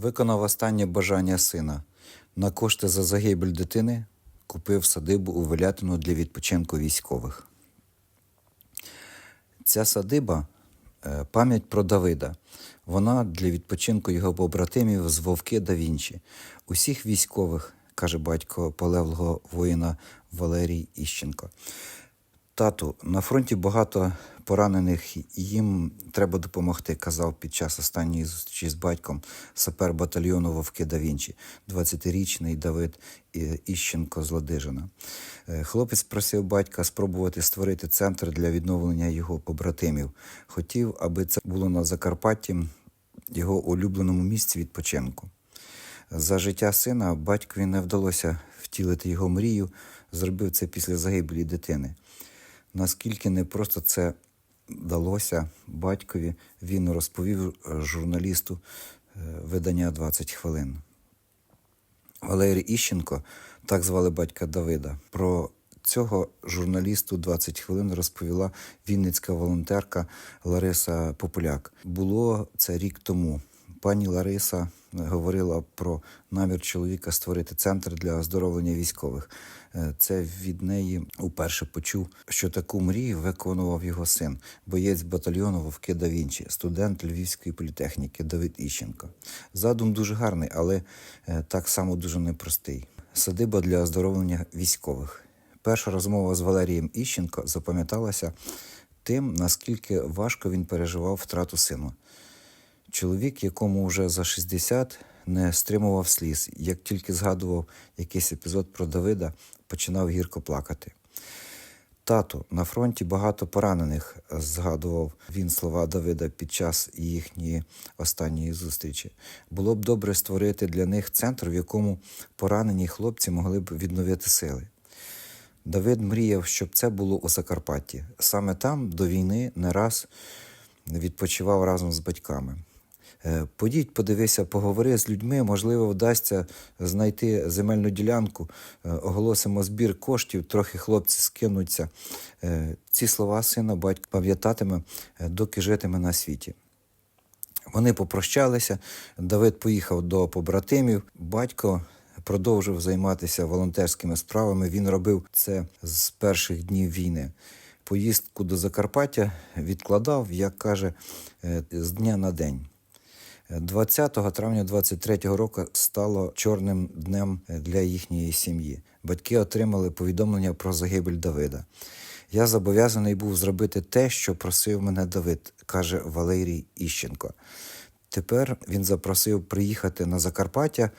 Виконав останнє бажання сина. На кошти за загибель дитини купив садибу у Велятину для відпочинку військових. Ця садиба е, пам'ять про Давида. Вона для відпочинку його побратимів з Вовки да Вінчі. Усіх військових, каже батько полеглого воїна Валерій Іщенко. Тату, на фронті багато поранених, їм треба допомогти, казав під час останньої зустрічі з батьком сапер батальйону Вовки да Вінчі, 20-річний Давид Іщенко з Ладижина. Е, Хлопець просив батька спробувати створити центр для відновлення його побратимів. Хотів, аби це було на Закарпатті, його улюбленому місці відпочинку. За життя сина батькові не вдалося втілити його мрію, зробив це після загибелі дитини. Наскільки не просто це вдалося батькові, він розповів е, журналісту е, видання 20 хвилин. Валерій Іщенко, так звали батька Давида. Про цього журналісту 20 хвилин розповіла вінницька волонтерка Лариса Популяк. Було це рік тому. Пані Лариса говорила про намір чоловіка створити центр для оздоровлення військових. Е, Це від неї уперше почув, що таку мрію виконував його син, боєць батальйону Вовки да Вінчі, студент Львівської політехніки Давид Іщенко. Задум дуже гарний, але е, так само дуже непростий. Садиба для оздоровлення військових. Перша розмова з Валерієм Іщенко запам'яталася тим, наскільки важко він переживав втрату сину. Чоловік, якому вже за 60, не стримував сліз. Як тільки згадував якийсь епізод про Давида, починав гірко плакати. Тату, на фронті багато поранених, згадував він слова Давида під час їхньої останньої зустрічі. Було б добре створити для них центр, в якому поранені хлопці могли б відновити сили. Давид мріяв, щоб це було у Закарпатті. Саме там до війни не раз відпочивав разом з батьками. Е, Подіть, подивися, поговори з людьми, можливо, вдасться знайти земельну ділянку, Е, оголосимо збір коштів, трохи хлопці скинуться. Е, Ці слова сина батько пам'ятатиме, доки житиме на світі. Вони попрощалися. Давид поїхав до побратимів. Батько продовжив займатися волонтерськими справами. Він робив це з перших днів війни. Поїздку до Закарпаття відкладав, як каже, з дня на день. 20 травня 23 року стало чорним днем для їхньої сім'ї. Батьки отримали повідомлення про загибель Давида. Я зобов'язаний був зробити те, що просив мене Давид, каже Валерій Іщенко. Тепер він запросив приїхати на Закарпаття,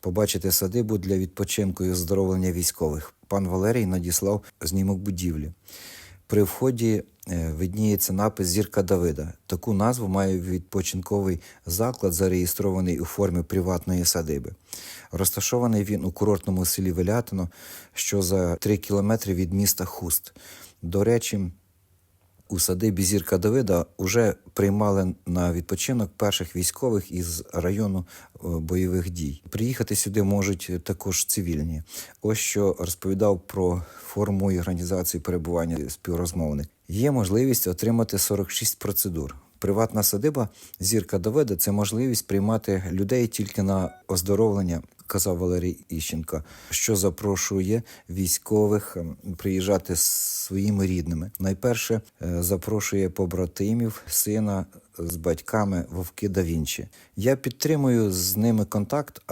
побачити садибу для відпочинку і оздоровлення військових. Пан Валерій надіслав знімок будівлі. При вході видніється напис Зірка Давида. Таку назву має відпочинковий заклад, зареєстрований у формі приватної садиби. Розташований він у курортному селі Велятино, що за 3 кілометри від міста Хуст. До речі, у садибі Зірка Давида вже приймали на відпочинок перших військових із району е, бойових дій. Приїхати сюди можуть також цивільні. Ось що розповідав про форму і організацію перебування співрозмовник. Є можливість отримати 46 процедур. Приватна садиба Зірка Давида це можливість приймати людей тільки на оздоровлення. Казав Валерій Іщенко, що запрошує військових ем, приїжджати з своїми рідними. Найперше е, запрошує побратимів, сина з батьками Вовки да Вінчі. Я підтримую з ними контакт,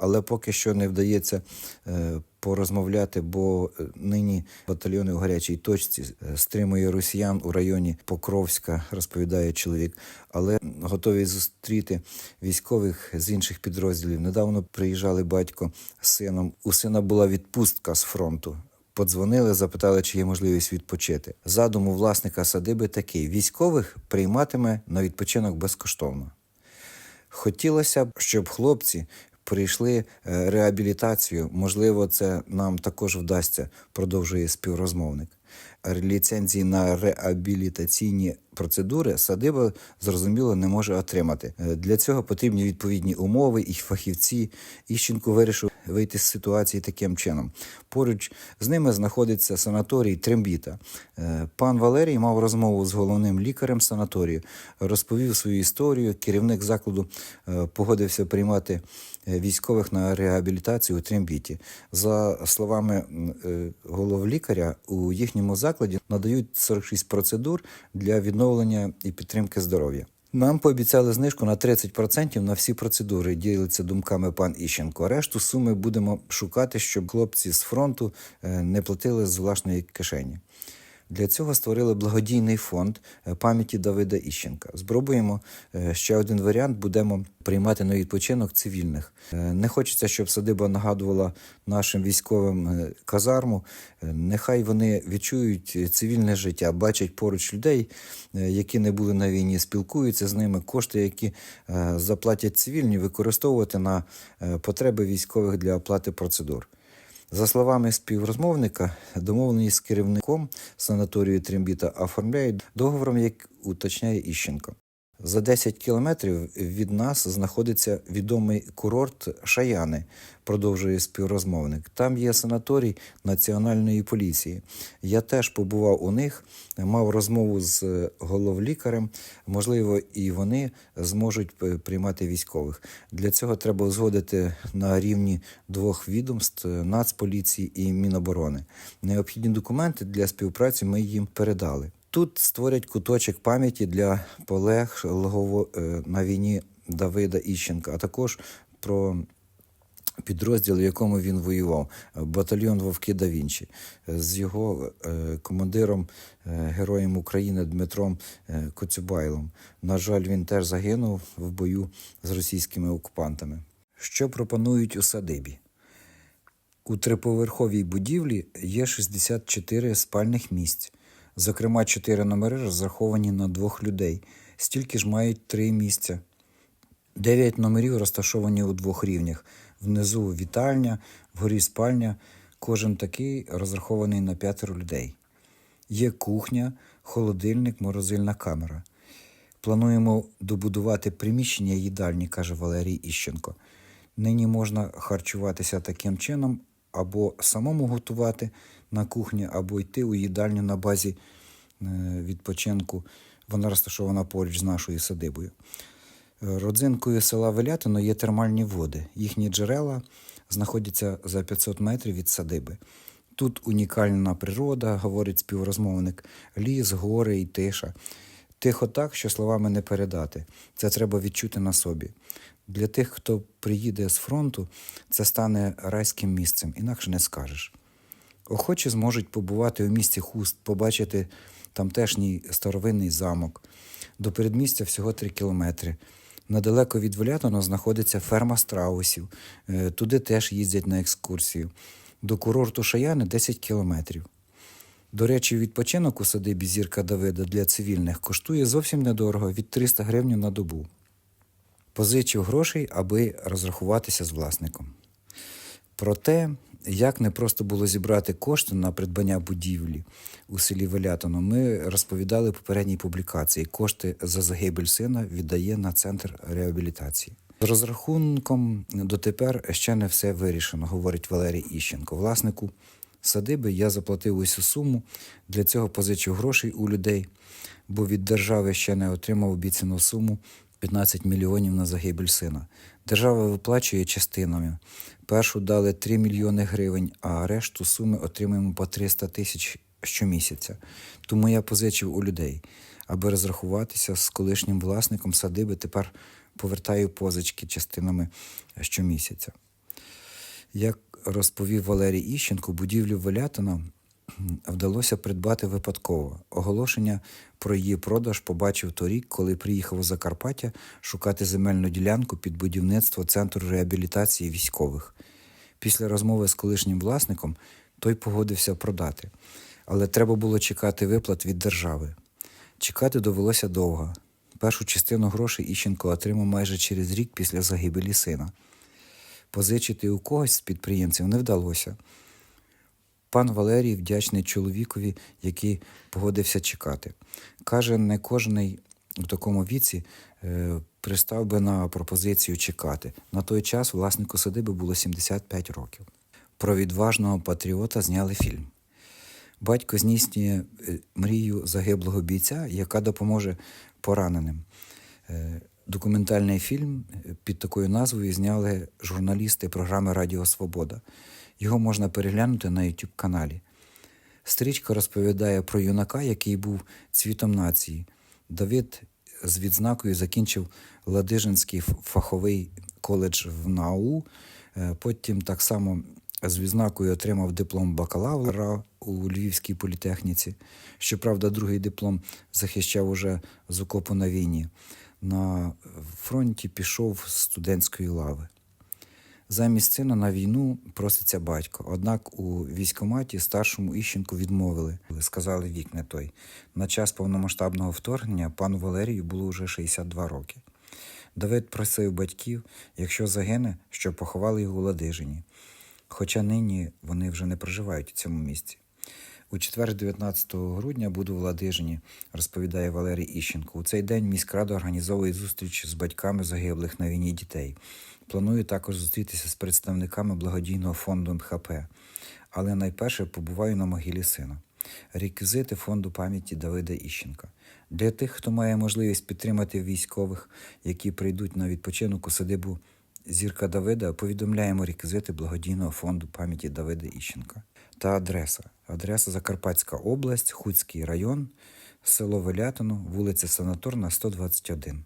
але поки що не вдається е, порозмовляти, бо е, нині батальйони у гарячій точці е, стримує росіян у районі Покровська, розповідає чоловік. Але готові зустріти військових з інших підрозділів. Недавно приїжджали батько з сином. У сина була відпустка з фронту. Подзвонили, запитали, чи є можливість відпочити. Задум у власника садиби такий: військових прийматиме на відпочинок безкоштовно. Хотілося б, щоб хлопці прийшли е, реабілітацію. Можливо, це нам також вдасться, продовжує співрозмовник. ліцензії на реабілітаційні процедури садиба зрозуміло не може отримати. Е, Для цього потрібні відповідні умови і фахівці. Іщенко вирішив вийти з ситуації таким чином. Поруч з ними знаходиться санаторій Трембіта. Е, Пан Валерій мав розмову з головним лікарем санаторію, розповів свою історію. Керівник закладу е, погодився приймати військових на реабілітацію у Трембіті. За словами головлікаря, у їхньому закладі надають 46 процедур для відновлення і підтримки здоров'я. Нам пообіцяли знижку на 30% на всі процедури, ділиться думками пан Іщенко. Решту суми будемо шукати, щоб хлопці з фронту е, не платили з власної кишені. Для цього створили благодійний фонд е, пам'яті Давида Іщенка. Спробуємо е, ще один варіант. Будемо приймати на відпочинок цивільних. Е, Не хочеться, щоб садиба нагадувала нашим військовим казарму. Нехай вони відчують цивільне життя, бачать поруч людей, які не були на війні, спілкуються з ними. Кошти, які заплатять цивільні, використовувати на потреби військових для оплати процедур. За словами співрозмовника, домовленість з керівником санаторію Трембіта оформляють договором, як уточняє Іщенко. За 10 кілометрів від нас знаходиться відомий курорт Шаяни, продовжує співрозмовник. Там є санаторій національної поліції. Я теж побував у них, мав розмову з е, головлікарем. Можливо, і вони зможуть приймати військових. Для цього треба узгодити на рівні двох відомств е, Нацполіції і Міноборони. Необхідні документи для співпраці ми їм передали. Тут створять куточок пам'яті для полеглого е, на війні Давида Іщенка, а також про підрозділ, в якому він воював, батальйон Вовки да Вінчі, з його е, командиром, е, героєм України Дмитром Коцюбайлом. На жаль, він теж загинув в бою з російськими окупантами. Що пропонують у садибі? У триповерховій будівлі є 64 спальних місць. Зокрема, 4 номери розраховані на двох людей. Стільки ж мають три місця. Дев'ять номерів розташовані у двох рівнях. Внизу вітальня, вгорі спальня. Кожен такий розрахований на п'ятеро людей. Є кухня, холодильник, морозильна камера. Плануємо добудувати приміщення їдальні, каже Валерій Іщенко. Нині можна харчуватися таким чином, або самому готувати на кухні, або йти у їдальню на базі е, відпочинку. Вона розташована поруч з нашою садибою. Родзинкою села Велятино є термальні води. Їхні джерела знаходяться за 500 метрів від садиби. Тут унікальна природа, говорить співрозмовник, ліс, гори і тиша. Тихо так, що словами не передати. Це треба відчути на собі. Для тих, хто приїде з фронту, це стане райським місцем, інакше не скажеш. Охочі зможуть побувати у місті Хуст, побачити тамтешній старовинний замок. До передмістя всього 3 кілометри. Недалеко від Волятина знаходиться ферма страусів. Е, Туди теж їздять на екскурсію. До курорту Шаяни 10 кілометрів. До речі, відпочинок у садибі зірка Давида для цивільних коштує зовсім недорого від 300 гривень на добу. Позичив грошей, аби розрахуватися з власником. Про те, як не просто було зібрати кошти на придбання будівлі у селі Велятино, ми розповідали в попередній публікації. Кошти за загибель сина віддає на центр реабілітації. З розрахунком дотепер ще не все вирішено, говорить Валерій Іщенко. Власнику садиби я заплатив усю суму. Для цього позичив грошей у людей, бо від держави ще не отримав обіцяну суму 15 мільйонів на загибель сина. Держава виплачує частинами. Першу дали 3 мільйони гривень, а решту суми отримуємо по 300 тисяч щомісяця. Тому я позичив у людей, аби розрахуватися з колишнім власником садиби. Тепер повертаю позички частинами щомісяця. Як розповів Валерій Іщенко, будівлю Велятина вдалося придбати випадково. Оголошення про її продаж побачив торік, коли приїхав у Закарпаття шукати земельну ділянку під будівництво центру реабілітації військових. Після розмови з колишнім власником той погодився продати, але треба було чекати виплат від держави. Чекати довелося довго. Першу частину грошей Іщенко отримав майже через рік після загибелі сина. Позичити у когось з підприємців не вдалося. Пан Валерій вдячний чоловікові, який погодився чекати. Каже, не кожний у такому віці е, пристав би на пропозицію чекати. На той час власнику садиби було 75 років. Про відважного патріота зняли фільм. Батько здійснює е, мрію загиблого бійця, яка допоможе пораненим. Е, Документальний фільм е, під такою назвою зняли журналісти програми Радіо Свобода. Його можна переглянути на YouTube каналі. Стрічка розповідає про юнака, який був цвітом нації. Давид з відзнакою закінчив Ладижинський фаховий коледж в НАУ. Е, Потім так само з відзнакою отримав диплом бакалавра у Львівській політехніці. Щоправда, другий диплом захищав уже з окопу на війні. На фронті пішов з студентської лави. Замість сина на війну проситься батько. Однак у військкоматі старшому Іщенку відмовили. Сказали вік не той. На час повномасштабного вторгнення пану Валерію було вже 62 роки. Давид просив батьків, якщо загине, щоб поховали його у Ладижині. Хоча нині вони вже не проживають у цьому місці. У четвер, 19 грудня, буду в Ладижині, розповідає Валерій Іщенко. У цей день міськрада організовує зустріч з батьками загиблих на війні дітей. Планую також зустрітися з представниками благодійного фонду МХП. Але найперше побуваю на могилі сина. Реквізити фонду пам'яті Давида Іщенка. Для тих, хто має можливість підтримати військових, які прийдуть на відпочинок у садибу Зірка Давида, повідомляємо реквізити благодійного фонду пам'яті Давида Іщенка та адреса. Адреса Закарпатська область, Хуцький район, село Велятино, вулиця Санаторна, 121.